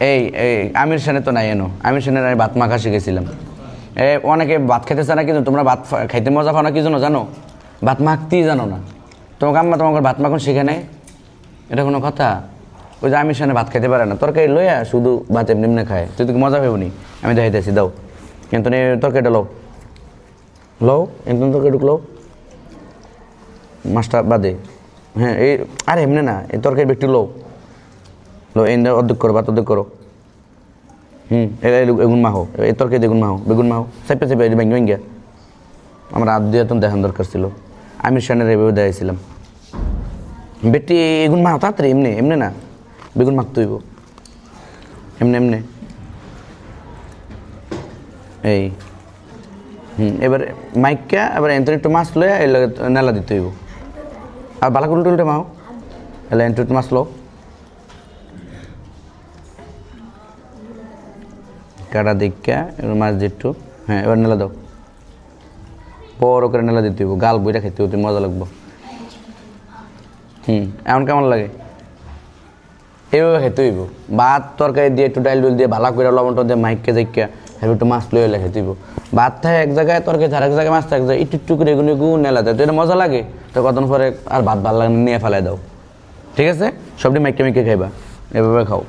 এই এই, আমির সেনে তো নাই এনো। আমির সেনের আমি ভাত মাখা শিখেছিলাম এ, অনেকে ভাত খেতে চায় না কিন্তু তোমরা ভাত খাইতে মজা পাও না, কি জন্য জানো? ভাত মাখতেই জানো না। তোমাকে আম্মা তোমাকে ভাত মাখন শিখে নেয় এটা কোনো কথা? ওই যে আমির সেনে ভাত খেতে পারে না। তরকারি লইয়া শুধু ভাত এমনি এমনি খায়। তুই তো মজা পাবনি আমি দেখাইতেছি, দাও। কিন্তু তরকারিটা লও। লও একদম তরকারি ঢুকলো মাছটা বাদে। হ্যাঁ এই, আরে এমনি না, এই তরকারি একটু লো লো, এই অর্ধেক করো ভাত অর্ধেক করো। হুম এটা এগুন মাহো এই তরকারি বেগুন মাহো বেগুন মাহো চাইপে চাইপে ব্যাঙ্গি ব্যাঙ্গিয়া আমার আদ দিয়ে তখন দেখান দরকার ছিল। আমি সেনের এভাবে দেখাইছিলাম। বেটি, এগুন মাহো তাড়াতাড়ি, এমনি এমনি না। বেগুন মাখ তুইব এমনি এমনি। এই, হুম, এবার মাইকা, এবার এন্তর একটু মাছ লয়ে এই লগে নেলা দিতে হইব। আর বালা উল্টে উল্টে মাও এলে এন্তর একটু মাছ লো কাটা দেখা এবার মাছ একটু হ্যাঁ এবার নেলা দাও। বড় করে নেলা দিতে হইব, গাল বইটা খেতে হইতে, মজা লাগবো। হুম এমন কেমন লাগে? এইভাবে খেতে হইব। ভাত তরকারি দিয়ে একটু ডাইল ডুল দিয়ে ভালো করে লবণ টবণ দিয়ে মাইকে যাইকা, এবার একটু মাছ লইলে খেতে হইব। ভাত থাকে এক জায়গায়, তরকারি আর এক জায়গায়, মাছ থাকে একটু একটু করে এগুলো এগুলো নেলা দেয়। তো এটা মজা লাগে। তো কতক্ষণ পরে আর ভাত ভালো লাগে নিয়ে ফেলাই দাও। ঠিক আছে? সবটি মাইকে মাইকে খাইবা। এভাবে খাও।